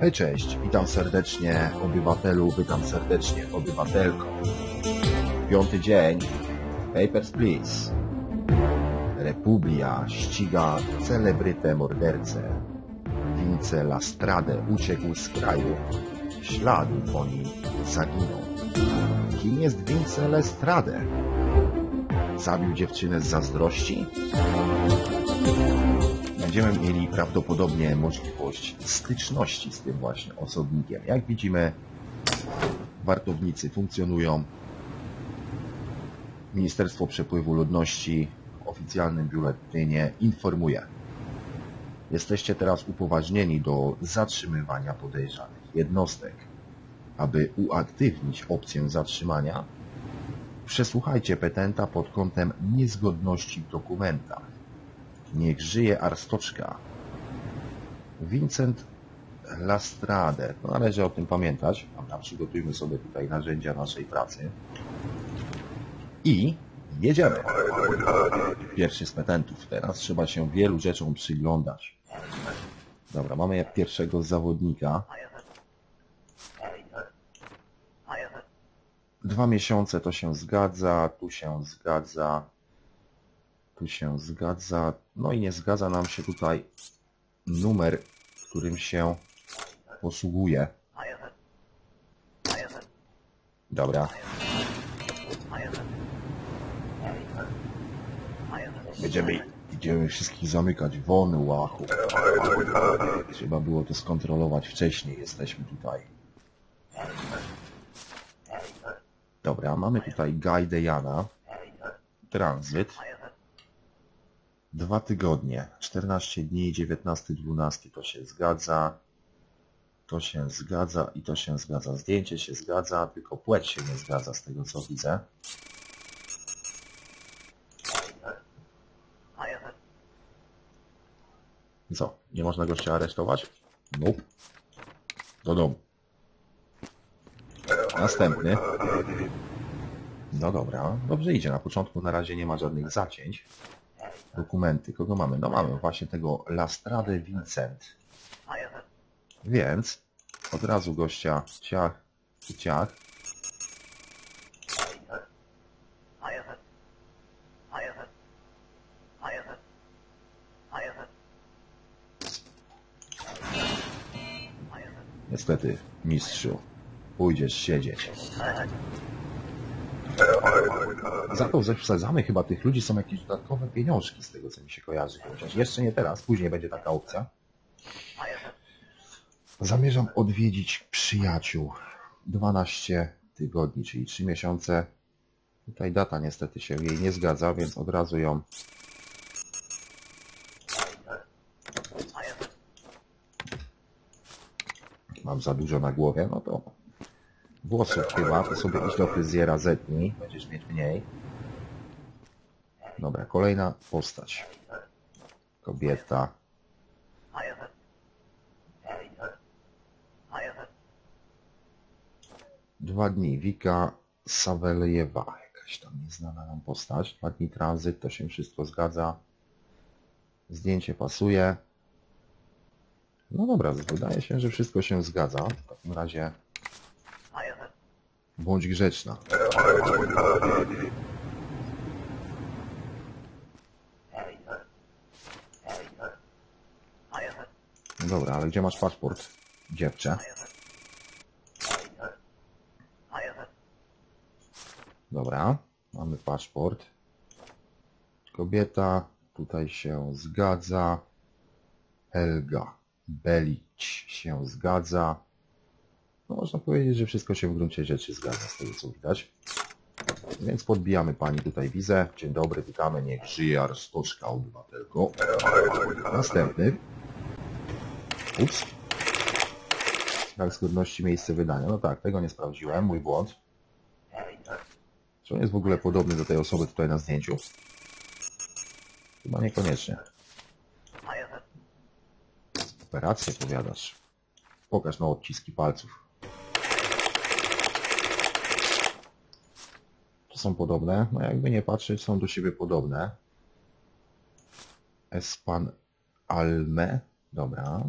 Hej, cześć, witam serdecznie obywatelu, witam serdecznie obywatelko. Piąty dzień, Papers, Please. Republia ściga celebrytę mordercę. Vince Lastrade uciekł z kraju. Śladu po nim zaginął. Kim jest Vince Lestrade? Zabił dziewczynę z zazdrości? Będziemy mieli prawdopodobnie możliwość styczności z tym właśnie osobnikiem. Jak widzimy, wartownicy funkcjonują. Ministerstwo Przepływu Ludności w oficjalnym biuletynie informuje. Jesteście teraz upoważnieni do zatrzymywania podejrzanych jednostek. Aby uaktywnić opcję zatrzymania, przesłuchajcie petenta pod kątem niezgodności w dokumentach. Niech żyje Arstoczka. Vincent Lastrade. No, należy o tym pamiętać. Dobra, przygotujmy sobie tutaj narzędzia naszej pracy. I jedziemy. Pierwszy z petentów. Teraz trzeba się wielu rzeczom przyglądać. Dobra, mamy pierwszego zawodnika. Dwa miesiące to się zgadza, tu się zgadza, tu się zgadza. No i nie zgadza nam się tutaj numer, którym się posługuje. Dobra. Będziemy, będziemy wszystkich zamykać. Wony, łachu. Trzeba było to skontrolować wcześniej. Jesteśmy tutaj. Dobra, mamy tutaj Guy Jana. Tranzyt. Dwa tygodnie. 14 dni, 19-12 to się zgadza. To się zgadza i to się zgadza. Zdjęcie się zgadza, tylko płeć się nie zgadza z tego co widzę. Co? Nie można gościa aresztować? Nope. Do domu. Następny. No dobra, dobrze idzie. Na początku na razie nie ma żadnych zacięć. Dokumenty. Kogo mamy? No mamy właśnie tego Lastrade Vincent. Więc od razu gościa ciach i ciach. Niestety, mistrzu, pójdziesz siedzieć. Za to przesadzamy chyba tych ludzi są jakieś dodatkowe pieniążki z tego co mi się kojarzy. Chociaż jeszcze nie teraz, później będzie taka opcja. Zamierzam odwiedzić przyjaciół. 12 tygodni, czyli 3 miesiące. Tutaj data niestety się jej nie zgadza, więc od razu ją mam za dużo na głowie, no to włosów chyba, to sobie idź do fryzjera zetnij, będziesz mieć mniej. Dobra, kolejna postać. Kobieta. Dwa dni. Wika Saweljewa. Jakaś tam nieznana nam postać. Dwa dni tranzyt, to się wszystko zgadza. Zdjęcie pasuje. No dobra, wydaje się, że wszystko się zgadza. W takim razie bądź grzeczna. Dobra, ale gdzie masz paszport, dziewczę? Dobra, mamy paszport. Kobieta tutaj się zgadza. Helga Belić się zgadza. No, można powiedzieć, że wszystko się w gruncie rzeczy zgadza z tego co widać. Więc podbijamy Pani tutaj wizę. Dzień dobry, witamy. Niech żyje Arstoczka, obywatelko. Następny. Ups. Brak zgodności miejsce wydania. No tak, tego nie sprawdziłem. Mój błąd. Czy on jest w ogóle podobny do tej osoby tutaj na zdjęciu? Chyba niekoniecznie. Operację powiadasz. Pokaż na odciski palców. Są podobne? No jakby nie patrzeć, są do siebie podobne. Espan Alme. Dobra.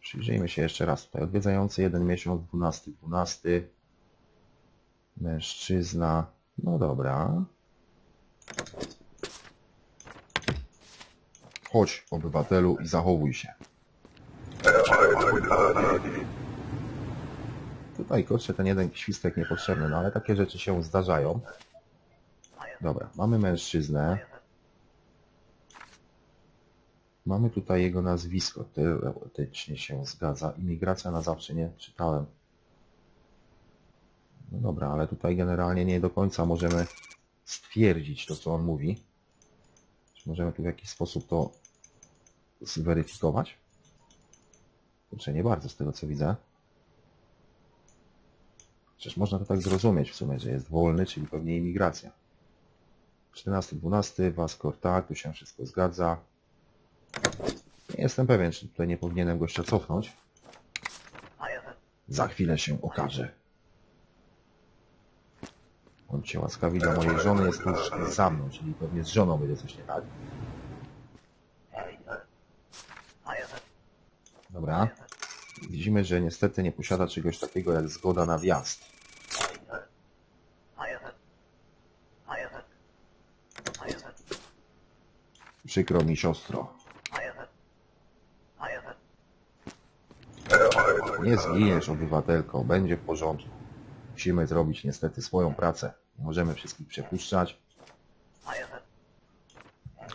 Przyjrzyjmy się jeszcze raz tutaj. Odwiedzający jeden miesiąc, 12, 12. Mężczyzna. No dobra. Chodź, obywatelu, i zachowuj się. Tutaj, kurczę, ten jeden świstek niepotrzebny, no ale takie rzeczy się zdarzają. Dobra, mamy mężczyznę. Mamy tutaj jego nazwisko, teoretycznie się zgadza. Imigracja na zawsze nie czytałem. No dobra, ale tutaj generalnie nie do końca możemy stwierdzić to, co on mówi. Czy możemy tu w jakiś sposób to zweryfikować? Kurczę, nie bardzo z tego, co widzę. Przecież można to tak zrozumieć w sumie, że jest wolny, czyli pewnie imigracja. 14-12, Waskor tak, tu się wszystko zgadza. Nie jestem pewien, czy tutaj nie powinienem gościa cofnąć. Za chwilę się okaże. Cię łaskawi do mojej żony, jest tuż za mną, czyli pewnie z żoną będzie coś nie tak. Dobra. Widzimy, że niestety nie posiada czegoś takiego jak zgoda na wjazd. Przykro mi, siostro. Nie zginiesz, obywatelko. Będzie w porządku. Musimy zrobić niestety swoją pracę. Możemy wszystkich przepuszczać.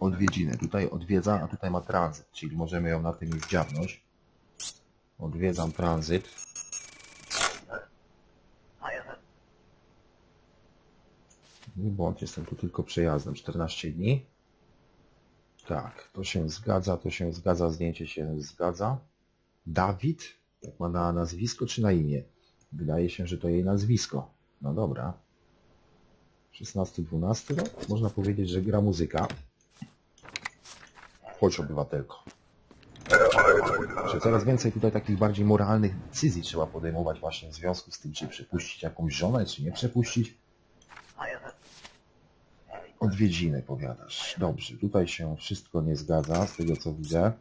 Odwiedziny. Tutaj odwiedza, a tutaj ma tranzyt, czyli możemy ją na tym już dziabnąć. Odwiedzam tranzyt. Nie błąd, jestem tu tylko przejazdem. 14 dni. Tak, to się zgadza, to się zgadza, zdjęcie się zgadza. Dawid? Tak ma na nazwisko czy na imię? Wydaje się, że to jej nazwisko. No dobra. 16-12, no, można powiedzieć, że gra muzyka. Chodź obywatelko. Że coraz więcej tutaj takich bardziej moralnych decyzji trzeba podejmować właśnie w związku z tym, czy przepuścić jakąś żonę, czy nie przepuścić. Odwiedziny powiadasz. Dobrze, tutaj się wszystko nie zgadza, z tego co widzę.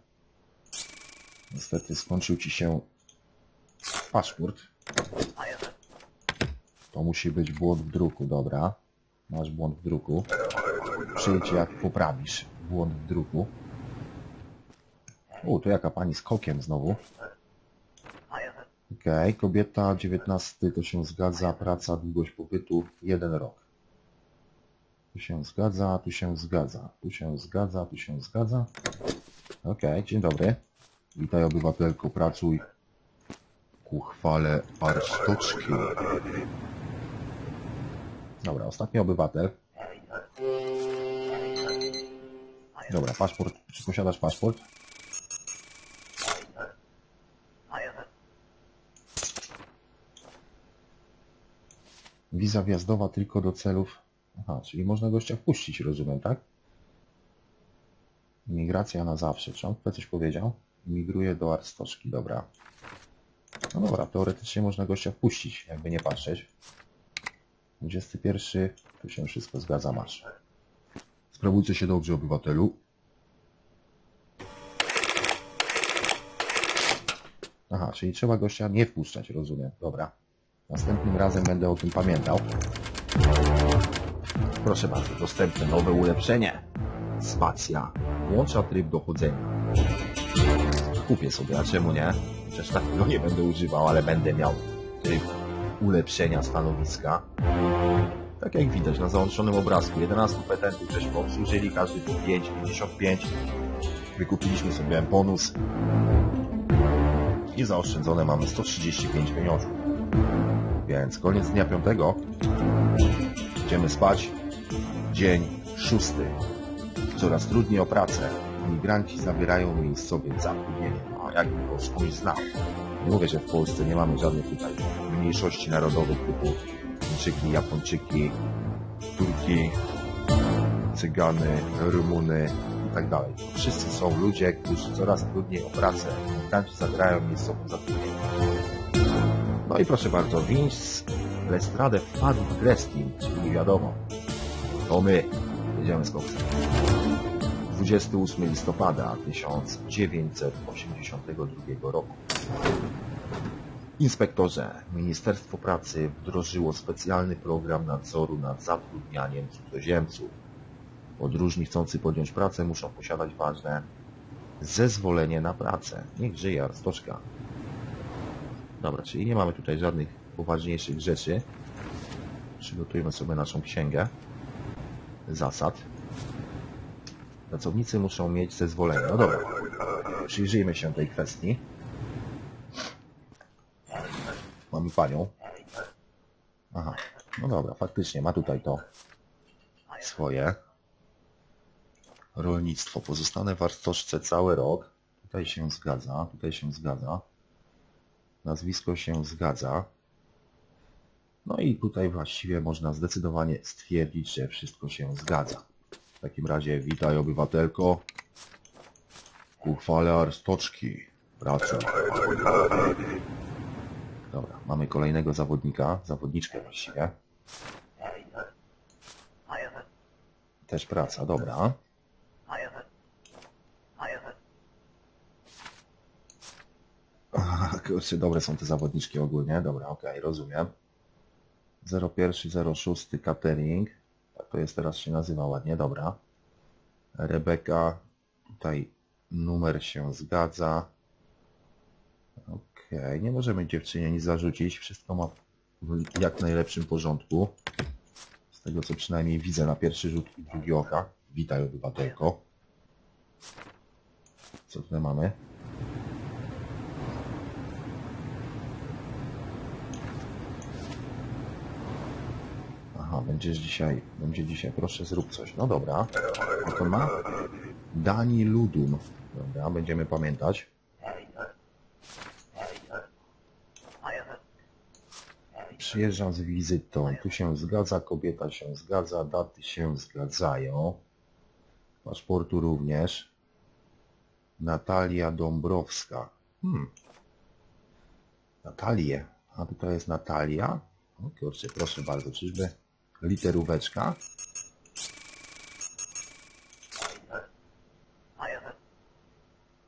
Niestety skończył ci się paszport. To musi być błąd w druku, dobra. Masz błąd w druku. Przyjdź jak poprawisz błąd w druku. U, tu jaka pani z kokiem znowu. Okej, okay. kobieta 19 to się zgadza, praca, długość pobytu jeden rok. Tu się zgadza, tu się zgadza, tu się zgadza, tu się zgadza. Okej, okay, dzień dobry. Witaj obywatelko, pracuj ku chwale. Dobra, ostatni obywatel. Dobra, paszport. Czy posiadasz paszport? Wiza wjazdowa tylko do celów... Aha, czyli można gościa wpuścić, rozumiem, tak? Imigracja na zawsze. Czy on coś powiedział? Imigruje do Arstoszki, dobra. No dobra, teoretycznie można gościa wpuścić, jakby nie patrzeć. 21. Tu się wszystko zgadza, masz. Sprawujcie się dobrze, obywatelu. Aha, czyli trzeba gościa nie wpuszczać, rozumiem. Dobra. Następnym razem będę o tym pamiętał. Proszę bardzo, dostępne nowe ulepszenie. Spacja. Włącza tryb dochodzenia. Kupię sobie, a czemu nie? Przecież takiego nie będę używał, ale będę miał tryb ulepszenia stanowiska. Tak jak widać na załączonym obrazku, 11 petentów żeśmy obsłużyli, każdy po 5, 55. Wykupiliśmy sobie bonus i zaoszczędzone mamy 135 pieniędzy. Więc koniec dnia piątego. Idziemy spać. Dzień szósty. Coraz trudniej o pracę. Imigranci zabierają miejscowe zatrudnienie. A jakby to skądś znał. Nie mówię, że w Polsce nie mamy żadnych tutaj mniejszości narodowych typu Chińczyki, Japończyki, Turki, Cygany, Rumuny i tak dalej. Wszyscy są ludzie, którzy coraz trudniej o pracę. Imigranci zabierają miejscową zatrudnienie. No i proszę bardzo, Vince Lestrade wpadł w grę czyli wiadomo, to my jedziemy z koksem. 28 listopada 1982 roku. Inspektorze, Ministerstwo Pracy wdrożyło specjalny program nadzoru nad zatrudnianiem cudzoziemców. Podróżni chcący podjąć pracę muszą posiadać ważne zezwolenie na pracę. Niech żyje Arstoczka. Dobra, czyli nie mamy tutaj żadnych poważniejszych rzeczy. Przygotujmy sobie naszą księgę zasad. Pracownicy muszą mieć zezwolenie. No dobra, przyjrzyjmy się tej kwestii. Mamy panią. Aha, no dobra, faktycznie ma tutaj to swoje. Rolnictwo. Pozostanę w Arstoczce cały rok. Tutaj się zgadza, tutaj się zgadza. Nazwisko się zgadza. No i tutaj właściwie można zdecydowanie stwierdzić, że wszystko się zgadza. W takim razie witaj obywatelko. Ku chwale Arstoczki. Pracuj. Dobra, mamy kolejnego zawodnika, zawodniczkę właściwie. Też praca, dobra. Aha, Kurczę, dobre są te zawodniczki ogólnie. Dobra, okej, rozumiem. 01, 06 catering. Tak to jest teraz się nazywa ładnie, dobra. Rebeka, tutaj numer się zgadza. Okej, nie możemy dziewczynie nic zarzucić. Wszystko ma w jak najlepszym porządku. Z tego co przynajmniej widzę na pierwszy rzut drugi oka. Witaj obywatelko. Co tutaj mamy? Aha, będziesz dzisiaj, będzie dzisiaj, proszę zrób coś. No dobra. Jak on ma? Dani Ludum. Dobra, będziemy pamiętać. Przyjeżdżam z wizytą. Tu się zgadza, kobieta się zgadza, daty się zgadzają. Paszportu również. Natalia Dąbrowska. Hmm. Natalię. A tutaj jest Natalia. O kurczę, proszę bardzo, czyżby literóweczka?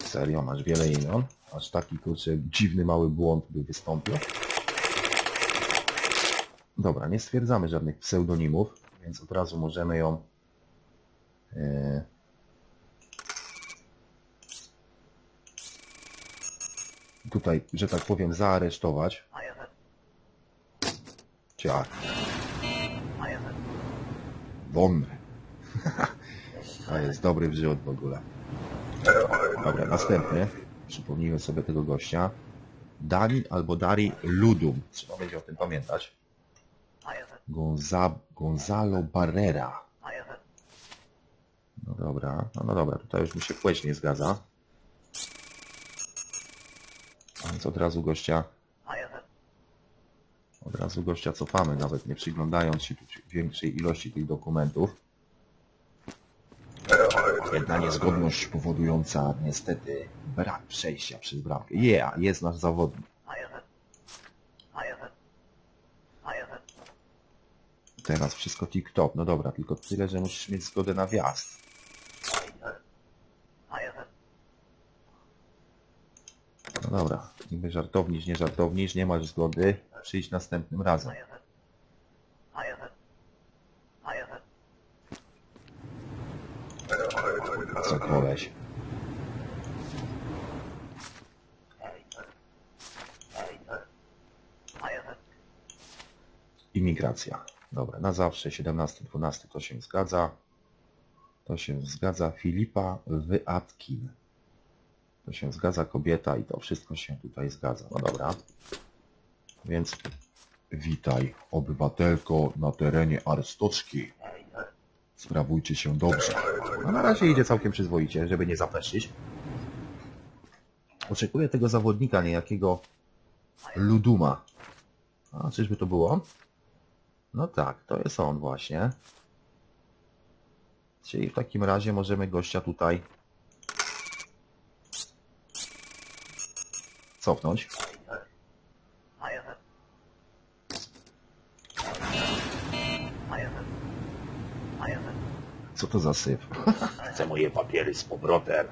Serio, masz wiele imion? Aż taki kurczę dziwny mały błąd by wystąpił. Dobra, nie stwierdzamy żadnych pseudonimów, więc od razu możemy ją e, tutaj, że tak powiem, zaaresztować. Ciach. Won. To jest dobry wrzut w ogóle. Dobra, następny. Przypomnijmy sobie tego gościa. Dani albo Dari Ludum. Trzeba będzie o tym pamiętać. Gonza, Gonzalo Barrera. No dobra, no, no dobra, tutaj już mi się płeć nie zgadza. Więc od razu gościa od razu gościa cofamy, nawet nie przyglądając się większej ilości tych dokumentów. Jedna niezgodność powodująca niestety brak przejścia przez bramkę. Yeah, jest nasz zawodnik. Teraz wszystko tip-top. No dobra, tylko tyle, że musisz mieć zgodę na wjazd. No dobra, niby żartownisz, nie żartownisz, nie masz zgody, przyjdź następnym razem. Co koleś? Imigracja. Dobra, na zawsze 17-12 to się zgadza. To się zgadza. Filipa Wyatkin. To się zgadza kobieta i to wszystko się tutaj zgadza. No dobra. Więc witaj, obywatelko na terenie Arstoczki. Sprawujcie się dobrze. No na razie idzie całkiem przyzwoicie, żeby nie zapeszyć. Oczekuję tego zawodnika, niejakiego Luduma. A czyżby to było? No tak, to jest on właśnie. Czyli w takim razie możemy gościa tutaj cofnąć. Co to za syf? Chcę moje papiery z powrotem.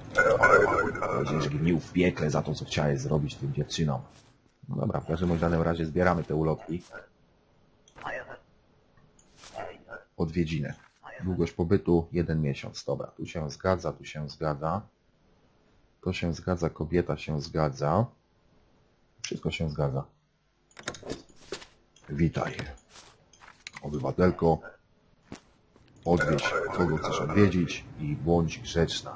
Będziesz gnił w piekle za to, co chciałeś zrobić tym dziewczynom. No dobra, w każdym danym razie zbieramy te ulotki. Odwiedziny. Długość pobytu jeden miesiąc. Dobra, tu się zgadza, tu się zgadza. To się zgadza, kobieta się zgadza. Wszystko się zgadza. Witaj. Obywatelko. Odwiedź kogo chcesz odwiedzić i bądź grzeczna.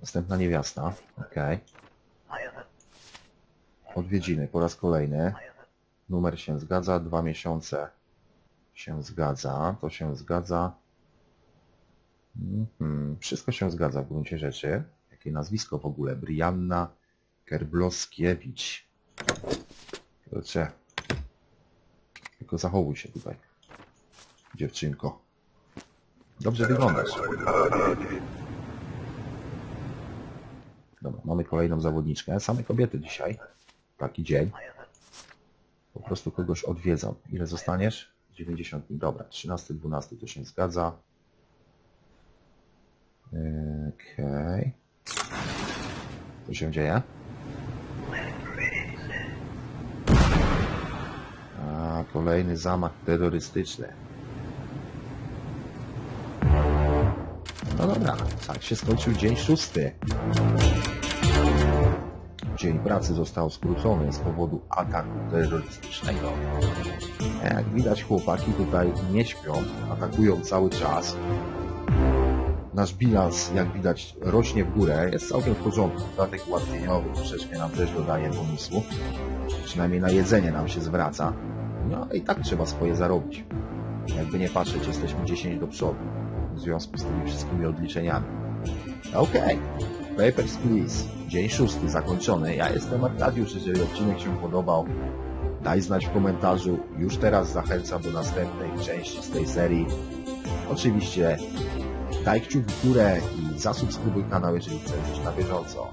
Następna niewiasta. Okej. Odwiedziny po raz kolejny. Numer się zgadza, dwa miesiące się zgadza, to się zgadza. Mhm. Wszystko się zgadza w gruncie rzeczy. Jakie nazwisko w ogóle? Brianna Kerbloskiewicz. Kurczę. Tylko zachowuj się tutaj. Dziewczynko. Dobrze wyglądasz. Dobra, mamy kolejną zawodniczkę. Same kobiety dzisiaj. Taki dzień. Po prostu kogoś odwiedzam. Ile zostaniesz? 90 dni. Dobra, 13, 12 to się zgadza. Okej. Co się dzieje? A, kolejny zamach terrorystyczny. No dobra, tak się skończył dzień szósty. Dzień pracy został skrócony z powodu ataku terrorystycznego. Jak widać chłopaki tutaj nie śpią, atakują cały czas. Nasz bilans, jak widać, rośnie w górę, jest całkiem w porządku. Dodatek ułatwieniowy troszeczkę nam też dodaje bonusu. Przynajmniej na jedzenie nam się zwraca. No i tak trzeba swoje zarobić. Jakby nie patrzeć, jesteśmy 10 do przodu w związku z tymi wszystkimi odliczeniami. Okej, Papers, Please. Dzień szósty zakończony. Ja jestem Arkadiusz. Jeżeli odcinek się podobał, daj znać w komentarzu. Już teraz zachęcam do następnej części z tej serii. Oczywiście daj kciuk w górę i zasubskrybuj kanał, jeżeli chcesz być na bieżąco.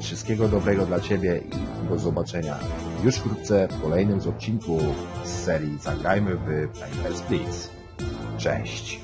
Wszystkiego dobrego dla Ciebie i do zobaczenia już wkrótce w kolejnym z odcinków z serii Zagrajmy w Papers, Please. Cześć!